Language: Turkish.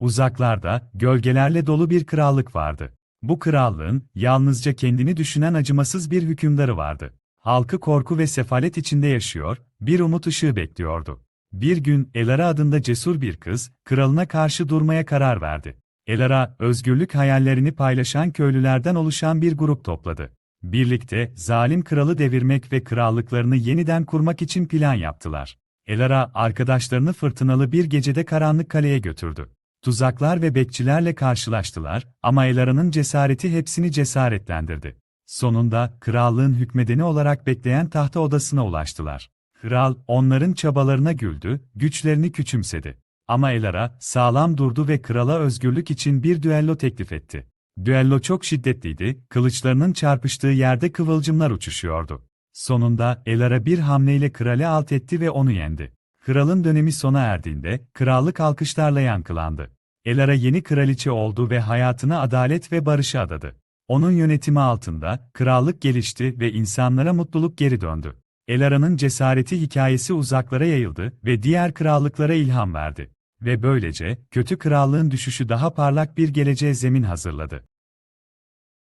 Uzaklarda, gölgelerle dolu bir krallık vardı. Bu krallığın, yalnızca kendini düşünen acımasız bir hükümdarı vardı. Halkı korku ve sefalet içinde yaşıyor, bir umut ışığı bekliyordu. Bir gün, Elara adında cesur bir kız, kralına karşı durmaya karar verdi. Elara, özgürlük hayallerini paylaşan köylülerden oluşan bir grup topladı. Birlikte, zalim kralı devirmek ve krallıklarını yeniden kurmak için plan yaptılar. Elara, arkadaşlarını fırtınalı bir gecede karanlık kaleye götürdü. Tuzaklar ve bekçilerle karşılaştılar ama Elara'nın cesareti hepsini cesaretlendirdi. Sonunda, krallığın hükmedeni olarak bekleyen tahta odasına ulaştılar. Kral, onların çabalarına güldü, güçlerini küçümsedi. Ama Elara, sağlam durdu ve krala özgürlük için bir düello teklif etti. Düello çok şiddetliydi, kılıçlarının çarpıştığı yerde kıvılcımlar uçuşuyordu. Sonunda, Elara bir hamleyle krali alt etti ve onu yendi. Kralın dönemi sona erdiğinde, krallık alkışlarla yankılandı. Elara yeni kraliçe oldu ve hayatını adalet ve barışa adadı. Onun yönetimi altında, krallık gelişti ve insanlara mutluluk geri döndü. Elara'nın cesareti hikayesi uzaklara yayıldı ve diğer krallıklara ilham verdi. Ve böylece, kötü krallığın düşüşü daha parlak bir geleceğe zemin hazırladı.